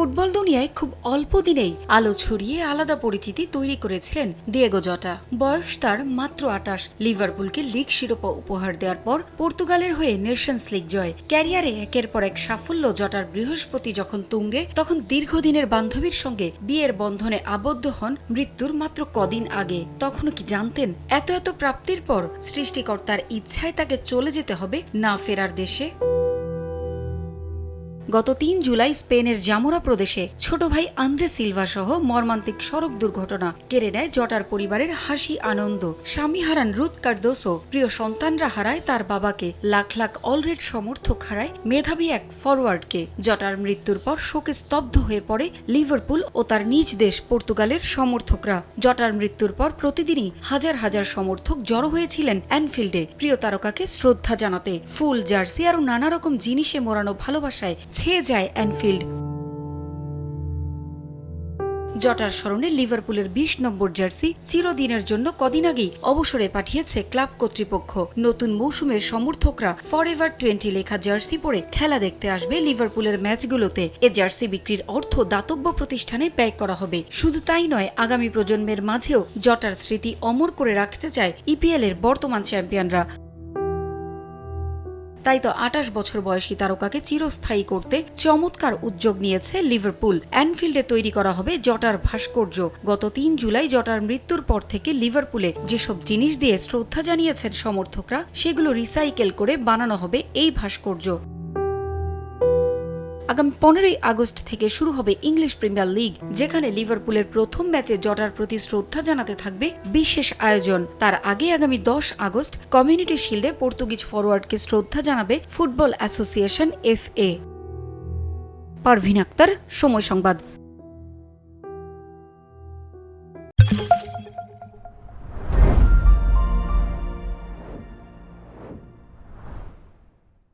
Football দুনিয়ায় খুব অল্প দিনেই আলো ছড়িয়ে আলাদা পরিচিতি তৈরি করেছিলেন দিয়েগো জটা। বয়স তার মাত্র আটাশ। লিভারপুলকে লিগ শিরোপা উপহার দেওয়ার পর পর্তুগালের হয়ে নেশনস লিগ জয়। ক্যারিয়ারে একের পর এক সাফল্য জটার বৃহস্পতি যখন তুঙ্গে, তখন দীর্ঘদিনের বান্ধবীর সঙ্গে বিয়ের বন্ধনে আবদ্ধ হন মৃত্যুর মাত্র কদিন আগে। তখনও কি জানতেন, এত এত প্রাপ্তির পর সৃষ্টিকর্তার ইচ্ছায় তাকে চলে যেতে হবে না ফেরার দেশে? গত তিন জুলাই স্পেনের জামোরা প্রদেশে ছোট ভাই আন্দ্রে সিলভা সহ মর্মান্তিক সড়ক দুর্ঘটনা কেড়ে নেয় জটার পরিবারের হাসি আনন্দ। স্বামী হারান রুত কার্দোসো, প্রিয় সন্তানরা হারায় তার বাবাকে। লাখ লাখ অলরেড সমর্থক হারায় মেধাবী এক ফরওয়ার্ডকে জটার মৃত্যুর পর শোকে স্তব্ধ হয়ে পড়ে লিভারপুল ও তার নিজ দেশ পর্তুগালের সমর্থকরা। জটার মৃত্যুর পর প্রতিদিনই হাজার হাজার সমর্থক জড়ো হয়েছিলেন অ্যানফিল্ডে। প্রিয় তারকাকে শ্রদ্ধা জানাতে ফুল জার্সি আরও নানা রকম জিনিসে মোড়ানো ভালোবাসায় ছেয়ে যায় অ্যানফিল্ড জটার স্মরণে লিভারপুলের বিশ নম্বর জার্সি চিরদিনের জন্য কদিন আগেই অবসরে পাঠিয়েছে ক্লাব কর্তৃপক্ষ। নতুন মৌসুমে সমর্থকরা ফর এভার টোয়েন্টি লেখা জার্সি পরে খেলা দেখতে আসবে লিভারপুলের ম্যাচগুলোতে। এ জার্সি বিক্রির অর্থ দাতব্য প্রতিষ্ঠানে ব্যয় করা হবে। শুধু তাই নয়, আগামী প্রজন্মের মাঝেও জটার স্মৃতি অমর করে রাখতে চায় ইপিএল এর বর্তমান চ্যাম্পিয়নরা। তাই তো আটাশ বছর বয়সী তারকাকে চিরস্থায়ী করতে চমৎকার উদ্যোগ নিয়েছে লিভারপুল। অ্যানফিল্ডে তৈরি করা হবে জটার ভাস্কর্য। গত তিন জুলাই জটার মৃত্যুর পর থেকে লিভারপুলে যেসব জিনিস দিয়ে শ্রদ্ধা জানিয়েছেন সমর্থকরা, সেগুলো রিসাইকেল করে বানানো হবে এই ভাস্কর্য। আগামী পনেরোই আগস্ট থেকে শুরু হবে ইংলিশ প্রিমিয়ার লিগ, যেখানে লিভারপুলের প্রথম ম্যাচে জটার প্রতি শ্রদ্ধা জানাতে থাকবে বিশেষ আয়োজন। তার আগে আগামী দশ আগস্ট কমিউনিটি শিল্ডে পর্তুগিজ ফরওয়ার্ডকে শ্রদ্ধা জানাবে football association F A. Parvin Akhtar, সময় সংবাদ।